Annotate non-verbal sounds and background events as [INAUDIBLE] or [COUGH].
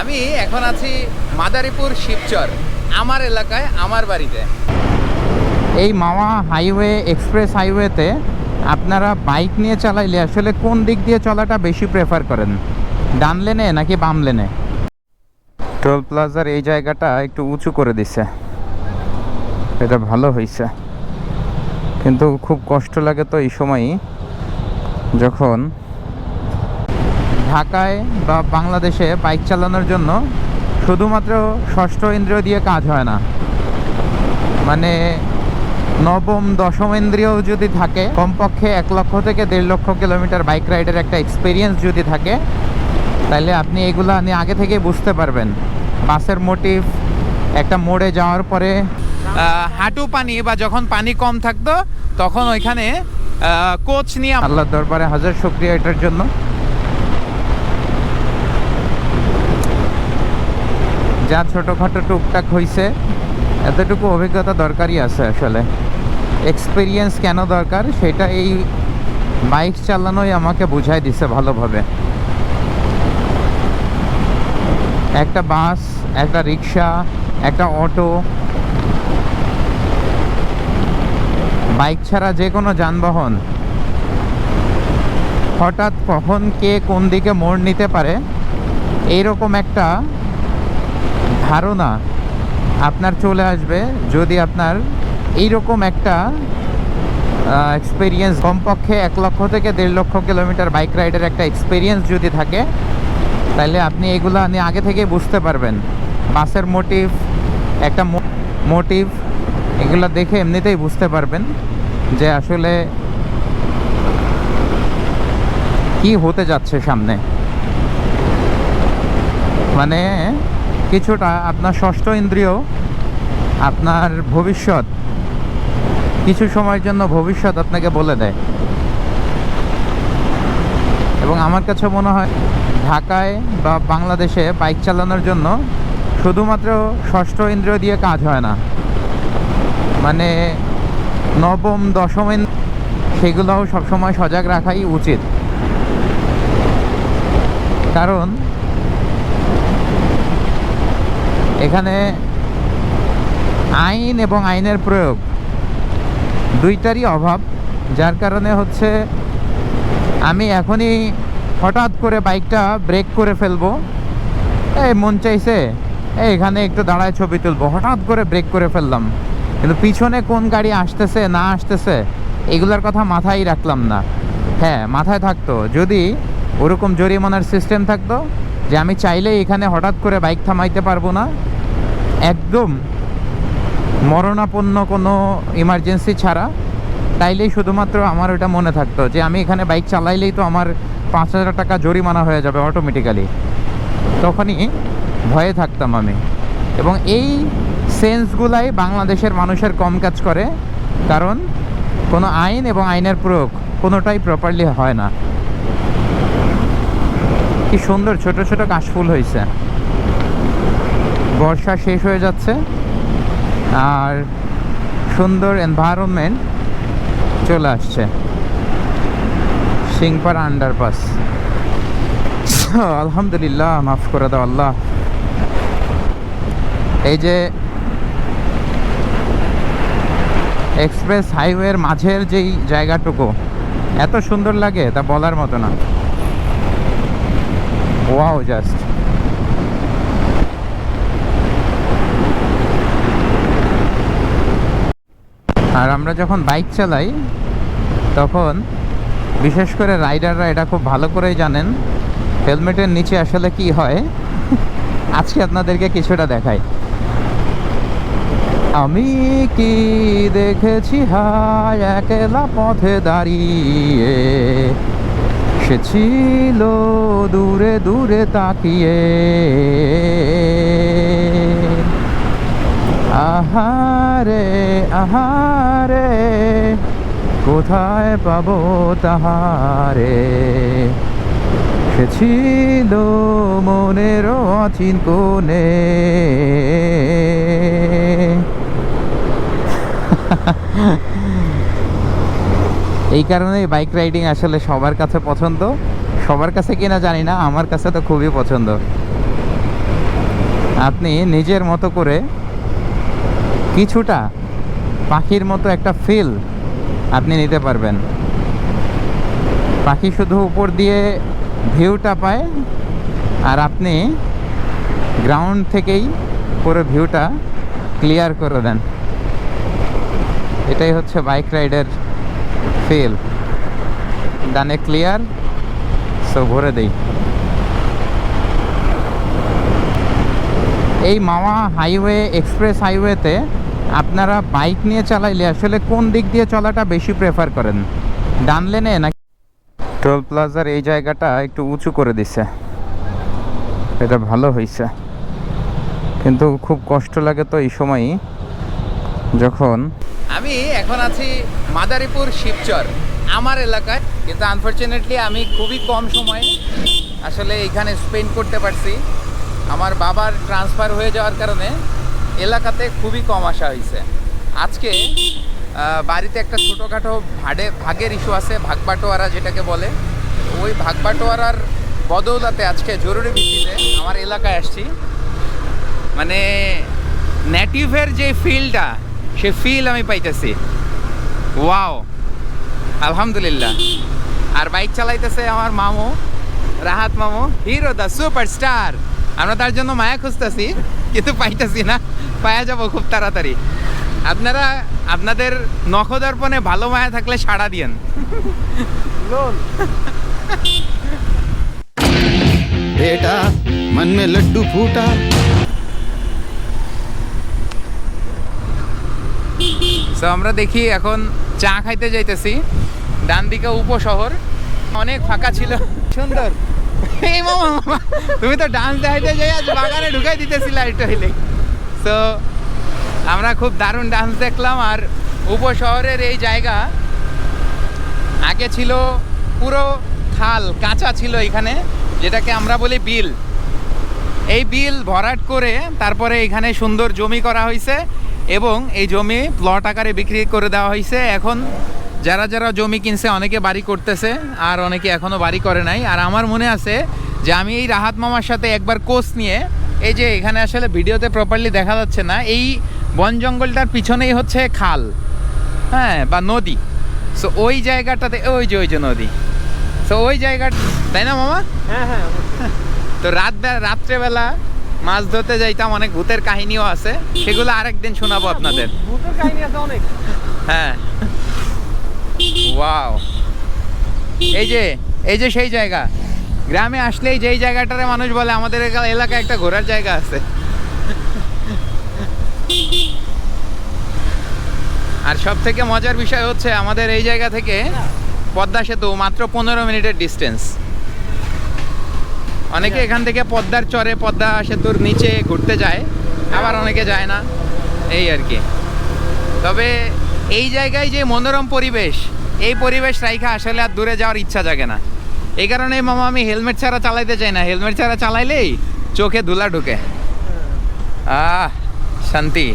আমি এখন আছি মাদারীপুর শিবচর, আমার এলাকায়, আমার বাড়িতে। এই মাওয়া হাইওয়ে, এক্সপ্রেস হাইওয়েতে আপনারা বাইক নিয়ে চালাইলে আসলে কোন দিক দিয়ে চলাটা বেশি প্রেফার করেন? ডান লেনে নাকি বাম লেনে? টোল প্লাজার এই জায়গাটা একটু উঁচু করে দিছে। এটা ভালো হয়েছে কিন্তু খুব কষ্ট লাগে তো এই সময়ই। যখন ঢাকায় বা বাংলাদেশে বাইক চালানোর জন্য শুধুমাত্র ষষ্ঠ ইন্দ্রিয় দিয়ে কাজ হয় না। মানে নবম, দশম ইন্দ্রিয় যদি থাকে, কমপক্ষে এক লক্ষ থেকে দেড় লক্ষ কিলোমিটার বাইক রাইডের একটা এক্সপিরিয়েন্স যদি থাকে, তাহলে আপনি এগুলো নিয়ে আগে থেকে বুঝতে পারবেন। বাসের মোটিভ একটা মোড়ে যাওয়ার পরে হাঁটু পানি বা যখন পানি কম থাকতো, তখন ওইখানে কোচ নিয়ে আল্লাহ দরবারে হাজার শুক্রিয়া এটার জন্য। যা ছোটোখাটো টুকটাক হয়েছে এতটুকু অভিজ্ঞতা দরকারই আছে আসলে। এক্সপিরিয়েন্স কেন দরকার? সেটা এই বাইক চালানোই আমাকে বুঝাই দিছে ভালোভাবে। একটা বাস, একটা রিক্সা, একটা অটো বাইক ছাড়া যে কোনো যানবাহন। হঠাৎ কখন কে কোন দিকে মোড় নিতে পারে, এইরকম একটা ধারণা আপনার চলে আসবে যদি আপনার এইরকম একটা এক্সপিরিয়েন্স কমপক্ষে এক লক্ষ থেকে দেড় লক্ষ কিলোমিটার বাইক রাইডের একটা এক্সপিরিয়েন্স যদি থাকে, তাহলে আপনি এগুলো নিয়ে আগে থেকে বুঝতে পারবেন। বাসের মোটিভ একটা মোটিভ এগুলো দেখে এমনিতেই বুঝতে পারবেন যে আসলে কি হতে যাচ্ছে সামনে। মানে কিছুটা আপনার ষষ্ঠ ইন্দ্রিয়, আপনার ভবিষ্যৎ, কিছু সময়ের জন্য ভবিষ্যৎ আপনাকে বলে দেয়। এবং আমার কাছে মনে হয় ঢাকায় বা বাংলাদেশে বাইক চালানোর জন্য শুধুমাত্র ষষ্ঠ ইন্দ্রিয় দিয়ে কাজ হয় না। মানে নবম, দশম সেগুলোও সবসময় সজাগ রাখাই উচিত। কারণ এখানে আইন এবং আইনের প্রয়োগ। দুইটারই অভাব, যার কারণে হচ্ছে আমি এখনই হঠাৎ করে বাইকটা ব্রেক করে ফেলব। এই মন চাইছে, এই এখানে একটু দাঁড়ায় ছবি তুলবো। হঠাৎ করে ব্রেক করে ফেললাম। কিন্তু পিছনে কোন গাড়ি আসতেছে, না আসতেছে, এগুলোর কথা মাথায় রাখলাম না। হ্যাঁ মাথায় থাকতো। যদি ওরকম জরিমানার সিস্টেম থাকতো যে আমি চাইলেই এখানে হঠাৎ করে বাইক থামাইতে পারব না। একদম মরণাপন্ন কোনো ইমার্জেন্সি ছাড়া। তাইলেই শুধুমাত্র আমার ওটা মনে থাকতো যে আমি এখানে বাইক চালাইলেই তো আমার পাঁচ হাজার টাকা জরিমানা হয়ে যাবে অটোমেটিক্যালি তখনই ভয়ে থাকতাম আমি। এবং এই সেন্সগুলাই বাংলাদেশের মানুষের কম কাজ করে, কারণ কোনো আইন এবং আইনের প্রয়োগ কোনোটাই প্রপারলি হয় না। কি সুন্দর, ছোট ছোট কাশফুল হয়েছে বর্ষা শেষ হয়ে যাচ্ছে। আর সুন্দর এনভায়রনমেন্ট চলে আসছে। সিংপাড়া আন্ডারপাস আলহামদুলিল্লাহ, মাফ করে দাও আল্লাহ। এই যে এক্সপ্রেস হাইওয়ের মাঝের যেই জায়গাটুকু, এত সুন্দর লাগে তা বলার মতো না। ওয়াও জাস্ট আর আমরা যখন বাইক চালাই, তখন বিশেষ করে রাইডাররা এটা খুব ভালো করেই জানেন, হেলমেটের নিচে আসলে কি হয়? [LAUGHS] আজকে আপনাদেরকে কিছুটা দেখাই। আমি কি দেখেছি হায় একলা পথে দাঁড়িয়ে? সে ছিল দূরে দূরে তাকিয়ে। আহারে আহারে, কোথায় পাবো তাহারে? সে ছিল মনের অচিন কোণে। [LAUGHS] এই কারণে বাইক রাইডিং আসলে সবার কাছে পছন্দ। সবার কাছে কিনা জানি না, আমার কাছে তো খুবই পছন্দ। আপনি নিজের মতো করে কিছুটা পাখির মতো একটা ফিল আপনি নিতে পারবেন। পাখি শুধু উপর দিয়ে ভিউটা পায়, আর আপনি গ্রাউন্ড থেকেই পুরো ভিউটা ক্লিয়ার করে দেন। এটাই হচ্ছে বাইক রাইডের ফিল। ডানে ক্লিয়ার, সো ভরে দেই। এই মাওয়া হাইওয়ে, এক্সপ্রেস হাইওয়েতে আপনারা বাইক নিয়ে চালাইলে আসলে কোন দিক দিয়ে চলাটা বেশি প্রেফার করেন? ডান লেনে নাকি টোল প্লাজার এই জায়গাটা একটু উঁচু করে দিছে। এটা ভালো হয়েছে কিন্তু খুব কষ্ট লাগে তো এই সময়ই। যখন আমি এখন আছি মাদারীপুর শিবচর, আমার এলাকায়। কিন্তু আনফর্চুনেটলি আমি খুবই কম সময়ে আসলে এখানে স্পেন্ড করতে পারছি। আমার বাবার ট্রান্সফার হয়ে যাওয়ার কারণে এলাকাতে খুবই কম আসা হয়েছে। আজকে বাড়িতে একটা ছোটোখাটো ভাড়ে, ভাগের ইস্যু আছে, ভাগবাটোয়ারা যেটাকে বলে। ওই ভাগবাটোয়ারার বদৌলাতে আজকে জরুরি ভিত্তিতে আমার এলাকায় আসছি। মানে নেটিভের যে ফিলটা সে ফিল আমি পাইতেছি ওয়াও আলহামদুলিল্লাহ আর বাইক চালাইতেছে আমার মামু রাহাত মামু হিরো দা সুপারস্টার আমরা তার জন্য মায়া খুঁজতেছি কিন্তু পাইতেছি না পাওয়া যাবো খুব তাড়াতাড়ি আপনারা আপনাদের নখদর্পণে ভালো মায়া থাকলে সাড়া দিয়েন बेटा मन में लड्डू फूटा তো আমরা দেখি এখন চা খাইতে যাইতেছি। ডান দিকে উপশহর অনেক ফাঁকা ছিল। সুন্দর। এই মামা তুমি তো ডান্স দেখাইতে যাই, আজ বাগানে ঢুকাই দিতেছিলা একটু হইলে তো আমরা খুব দারুণ ডান্স দেখলাম আর উপশহরের এই জায়গা আগে ছিল পুরো খাল, কাঁচা ছিল এখানে, যেটাকে আমরা বলি বিল। এই বিল ভরাট করে তারপরে এখানে সুন্দর জমি করা হয়েছে এবং এই জমি প্লট আকারে বিক্রি করে দেওয়া হয়েছে। এখন যারা যারা জমি কিনছে অনেকে বাড়ি করতেছে আর অনেকে এখনও বাড়ি করে নাই। আর আমার মনে আছে যে আমি এই রাহাত মামার সাথে একবার কোচ নিয়ে এই যে এখানে আসলে ভিডিওতে প্রপারলি দেখা যাচ্ছে না এই বন জঙ্গলটার পিছনেই হচ্ছে খাল হ্যাঁ বা নদী। সো ওই জায়গাটাতে ওই যে ওই যে নদী। সো ওই জায়গাটা তাই না মামা? হ্যাঁ হ্যাঁ তো রাত রাত্রেবেলা মাছ ধরতে যাইতাম অনেক ভূতের কাহিনীও আছে। সেগুলো আরেকদিন শোনাবো আপনাদের। ভূতের কাহিনী আছে অনেক। হ্যাঁ। ওয়াও। এই যে এই যে সেই জায়গা। গ্রামে আসলেই যেই জায়গাটারে মানুষ বলে আমাদের এলাকায় একটা ঘোরার জায়গা আছে। আর সব থেকে মজার বিষয় হচ্ছে আমাদের এই জায়গা থেকে পদ্মা সেতু মাত্র পনেরো মিনিটের ডিস্টেন্স অনেকে এখান থেকে পদ্মার চরে পদ্মা সেতুর নিচে ঘুরতে যায়, আবার অনেকে যায় না, এই আর কি। তবে এই জায়গায় যে মনোরম পরিবেশ, এই পরিবেশ রাইখা আসলে আর দূরে যাওয়ার ইচ্ছা জাগে না। এই কারণে মামা আমি হেলমেট ছাড়া চালাইতে চাই না। হেলমেট ছাড়া চালাইলেই চোখে ধুলা ঢুকে। আহ, শান্তি।